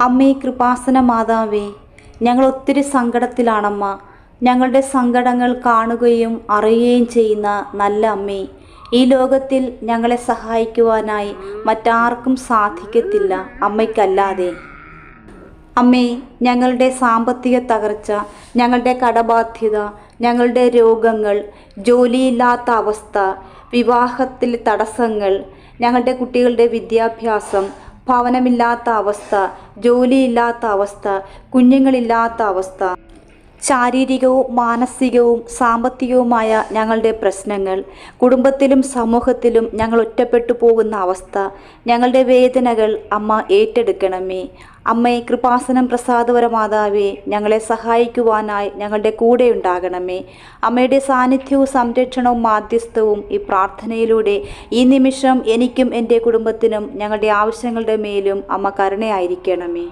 അമ്മേ കൃപാസന മാതാവേ ഞങ്ങൾ ഒത്തിരി സങ്കടത്തിലാണമ്മ. ഞങ്ങളുടെ സങ്കടങ്ങൾ കാണുകയും അറിയുകയും ചെയ്യുന്ന നല്ല അമ്മേ ഈ ലോകത്തിൽ ഞങ്ങളെ സഹായിക്കുവാനായി മറ്റാർക്കും സാധിക്കത്തില്ല അമ്മയ്ക്കല്ലാതെ. അമ്മേ ഞങ്ങളുടെ സാമ്പത്തിക തകർച്ച ഞങ്ങളുടെ കടബാധ്യത ഞങ്ങളുടെ രോഗങ്ങൾ ജോലിയില്ലാത്ത അവസ്ഥ വിവാഹത്തിൽ തടസ്സങ്ങൾ ഞങ്ങളുടെ കുട്ടികളുടെ വിദ്യാഭ്യാസം ഭവനമില്ലാത്ത അവസ്ഥ ജോലിയില്ലാത്ത അവസ്ഥ കുഞ്ഞുങ്ങളില്ലാത്ത അവസ്ഥ. ശാരീരികവും മാനസികവും സാമ്പത്തികവുമായ ഞങ്ങളുടെ പ്രശ്നങ്ങൾ കുടുംബത്തിലും സമൂഹത്തിലും ഞങ്ങൾ ഒറ്റപ്പെട്ടു പോകുന്ന അവസ്ഥ ഞങ്ങളുടെ വേദനകൾ അമ്മ ഏറ്റെടുക്കണമേ. അമ്മയെ കൃപാസനം പ്രസാദപര മാതാവേ ഞങ്ങളെ സഹായിക്കുവാനായി ഞങ്ങളുടെ കൂടെ ഉണ്ടാകണമേ. അമ്മയുടെ സാന്നിധ്യവും സംരക്ഷണവും മാധ്യസ്ഥവും ഈ പ്രാർത്ഥനയിലൂടെ ഈ നിമിഷം എനിക്കും എന്റെ കുടുംബത്തിനും ഞങ്ങളുടെ ആവശ്യങ്ങളുടെ മേലും അമ്മ കരുണയായിരിക്കണമേ.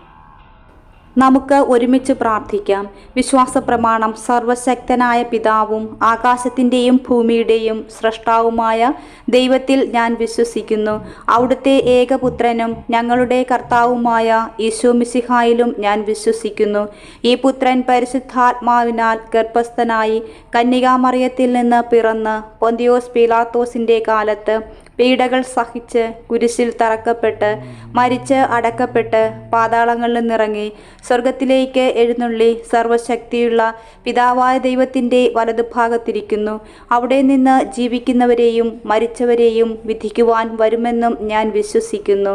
നമുക്ക് ഒരുമിച്ച് പ്രാർത്ഥിക്കാം. വിശ്വാസ പ്രമാണം സർവശക്തനായ പിതാവും ആകാശത്തിന്റെയും ഭൂമിയുടെയും സൃഷ്ടാവുമായ ദൈവത്തിൽ ഞാൻ വിശ്വസിക്കുന്നു. അവിടുത്തെ ഏകപുത്രനും ഞങ്ങളുടെ കർത്താവുമായ ഈശോ മിശിഹായിലും ഞാൻ വിശ്വസിക്കുന്നു. ഈ പുത്രൻ പരിശുദ്ധാത്മാവിനാൽ ഗർഭസ്ഥനായി കന്യകാമറിയത്തിൽ നിന്ന് പിറന്ന് പൊന്തിയോസ് പീലാത്തോസിന്റെ കാലത്ത് പീഡകൾ സഹിച്ച് കുരിശിൽ തറക്കപ്പെട്ട് മരിച്ച് അടക്കപ്പെട്ട് പാതാളങ്ങളിൽ നിറങ്ങി സ്വർഗത്തിലേക്ക് എഴുന്നള്ളി സർവശക്തിയുള്ള പിതാവായ ദൈവത്തിന്റെ വലതുഭാഗത്തിരിക്കുന്നു. അവിടെ നിന്ന് ജീവിക്കുന്നവരെയും മരിച്ചവരെയും വിധിക്കുവാൻ വരുമെന്നും ഞാൻ വിശ്വസിക്കുന്നു.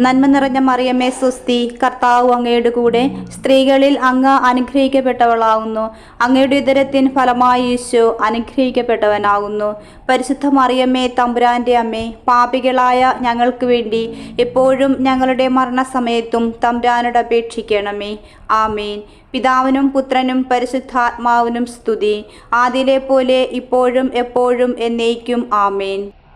നന്മ നിറഞ്ഞ മറിയമ്മേ സുസ്തി കർത്താവ് അങ്ങയുടെ കൂടെ സ്ത്രീകളിൽ അങ്ങ് അനുഗ്രഹിക്കപ്പെട്ടവളാകുന്നു അങ്ങയുടെ ഉദരത്തിൻ ഫലമായി യേശു അനുഗ്രഹിക്കപ്പെട്ടവനാകുന്നു. പരിശുദ്ധ മറിയമ്മേ തമ്പുരാന്റെ അമ്മേ പാപികളായ ഞങ്ങൾക്ക് വേണ്ടി എപ്പോഴും ഞങ്ങളുടെ മരണസമയത്തും തമ്പുരാനോട് അപേക്ഷിക്കണമേ. ആമേൻ. പിതാവിനും പുത്രനും പരിശുദ്ധാത്മാവിനും സ്തുതി. ആദിലെ പോലെ ഇപ്പോഴും എപ്പോഴും എന്നേക്കും ആമേൻ.